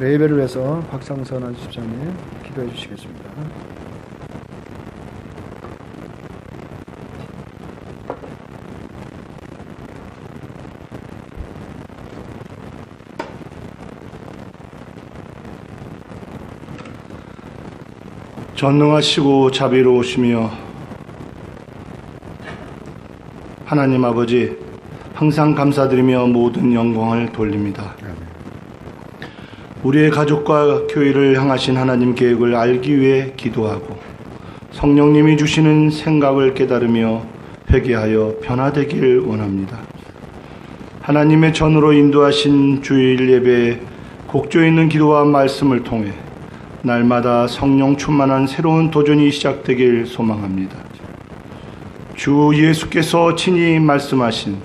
예배를 위해서 박상선 집사님 기도해 주시겠습니다. 전능하시고 자비로우시며 하나님 아버지 항상 감사드리며 모든 영광을 돌립니다. 우리의 가족과 교회를 향하신 하나님 계획을 알기 위해 기도하고 성령님이 주시는 생각을 깨달으며 회개하여 변화되길 원합니다. 하나님의 전으로 인도하신 주일 예배에 곡조 있는 기도와 말씀을 통해 날마다 성령 충만한 새로운 도전이 시작되길 소망합니다. 주 예수께서 친히 말씀하신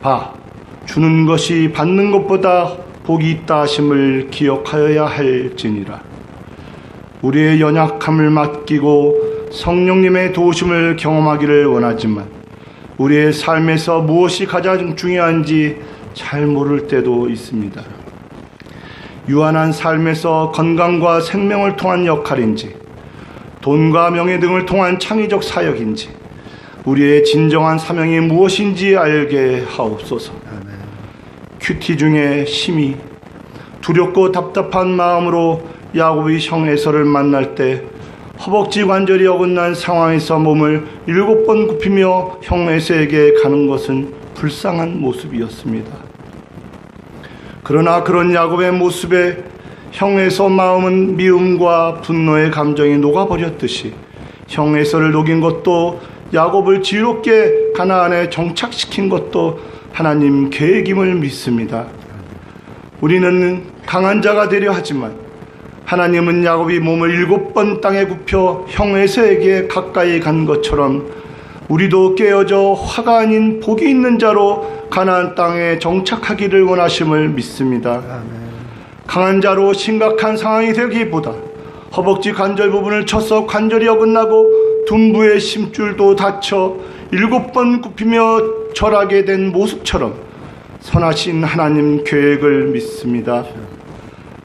봐 주는 것이 받는 것보다 복이 있다 하심을 기억하여야 할지니라. 우리의 연약함을 맡기고 성령님의 도우심을 경험하기를 원하지만 우리의 삶에서 무엇이 가장 중요한지 잘 모를 때도 있습니다. 유한한 삶에서 건강과 생명을 통한 역할인지, 돈과 명예 등을 통한 창의적 사역인지, 우리의 진정한 사명이 무엇인지 알게 하옵소서. 큐티 중에 심히 두렵고 답답한 마음으로 야곱이 형 에서를 만날 때 허벅지 관절이 어긋난 상황에서 몸을 일곱 번 굽히며 형 에서에게 가는 것은 불쌍한 모습이었습니다. 그러나 그런 야곱의 모습에 형 에서 마음은 미움과 분노의 감정이 녹아버렸듯이 형 에서를 녹인 것도 야곱을 지롭게 가나안에 정착시킨 것도 하나님 계획임을 믿습니다. 우리는 강한 자가 되려 하지만 하나님은 야곱이 몸을 일곱 번 땅에 굽혀 형 에서에게 가까이 간 것처럼 우리도 깨어져 화가 아닌 복이 있는 자로 가나안 땅에 정착하기를 원하심을 믿습니다. 강한 자로 심각한 상황이 되기보다 허벅지 관절 부분을 쳐서 관절이 어긋나고 둔부의 심줄도 다쳐 일곱 번 굽히며 절하게 된 모습처럼 선하신 하나님 계획을 믿습니다.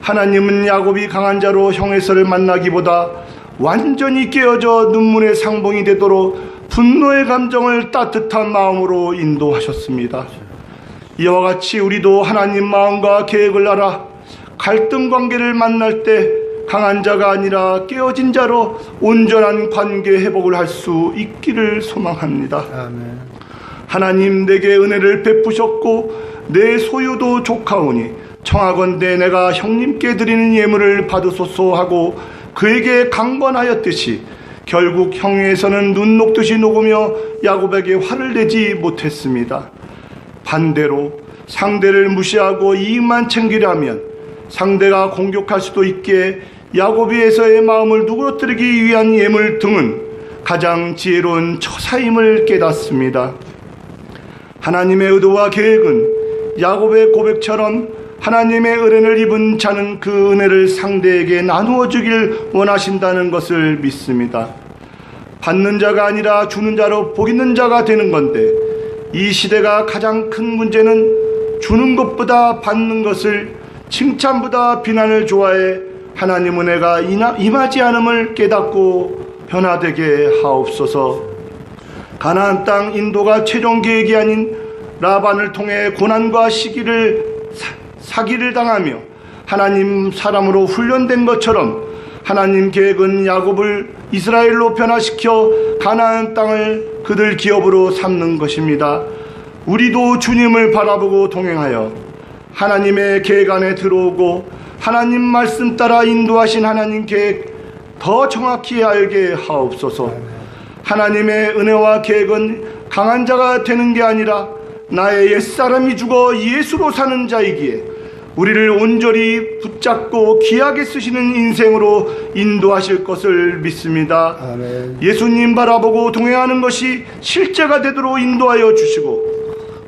하나님은 야곱이 강한 자로 형에서를 만나기보다 완전히 깨어져 눈물의 상봉이 되도록 분노의 감정을 따뜻한 마음으로 인도하셨습니다. 이와 같이 우리도 하나님 마음과 계획을 알아 갈등 관계를 만날 때 강한 자가 아니라 깨어진 자로 온전한 관계 회복을 할 수 있기를 소망합니다. 아멘. 하나님 내게 은혜를 베푸셨고 내 소유도 족하오니 청하건대 내가 형님께 드리는 예물을 받으소서 하고 그에게 강권하였듯이 결국 형에서는 눈 녹듯이 녹으며 야곱에게 화를 내지 못했습니다. 반대로 상대를 무시하고 이익만 챙기려면 상대가 공격할 수도 있게 야곱에서의 마음을 누그러뜨리기 위한 예물 등은 가장 지혜로운 처사임을 깨닫습니다. 하나님의 의도와 계획은 야곱의 고백처럼 하나님의 은혜를 입은 자는 그 은혜를 상대에게 나누어 주길 원하신다는 것을 믿습니다. 받는 자가 아니라 주는 자로 복 있는 자가 되는 건데 이 시대가 가장 큰 문제는 주는 것보다 받는 것을 칭찬보다 비난을 좋아해 하나님 은혜가 임하지 않음을 깨닫고 변화되게 하옵소서. 가나안 땅 인도가 최종 계획이 아닌 라반을 통해 고난과 시기를 사, 사기를 당하며 하나님 사람으로 훈련된 것처럼 하나님 계획은 야곱을 이스라엘로 변화시켜 가나안 땅을 그들 기업으로 삼는 것입니다. 우리도 주님을 바라보고 동행하여 하나님의 계획 안에 들어오고 하나님 말씀 따라 인도하신 하나님 계획 더 정확히 알게 하옵소서. 하나님의 은혜와 계획은 강한 자가 되는 게 아니라 나의 옛사람이 죽어 예수로 사는 자이기에 우리를 온전히 붙잡고 귀하게 쓰시는 인생으로 인도하실 것을 믿습니다. 아멘. 예수님 바라보고 동행하는 것이 실제가 되도록 인도하여 주시고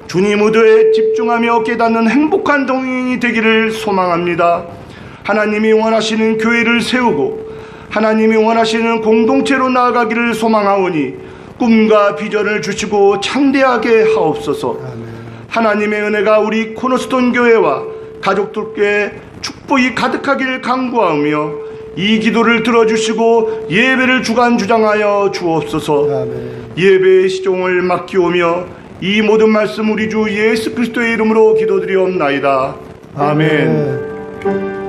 주님 의도에 집중하며 깨닫는 행복한 동행이 되기를 소망합니다. 하나님이 원하시는 교회를 세우고 하나님이 원하시는 공동체로 나아가기를 소망하오니 꿈과 비전을 주시고 창대하게 하옵소서. 하나님의 은혜가 우리 코너스톤 교회와 가족들께 축복 축복이 가득하길 간구하며 이 기도를 들어주시고 예배를 주간 주장하여 주옵소서. 예배의 시종을 맡기오며 이 모든 말씀 우리 주 예수 그리스도의 이름으로 기도드리옵나이다. 아멘. 아멘.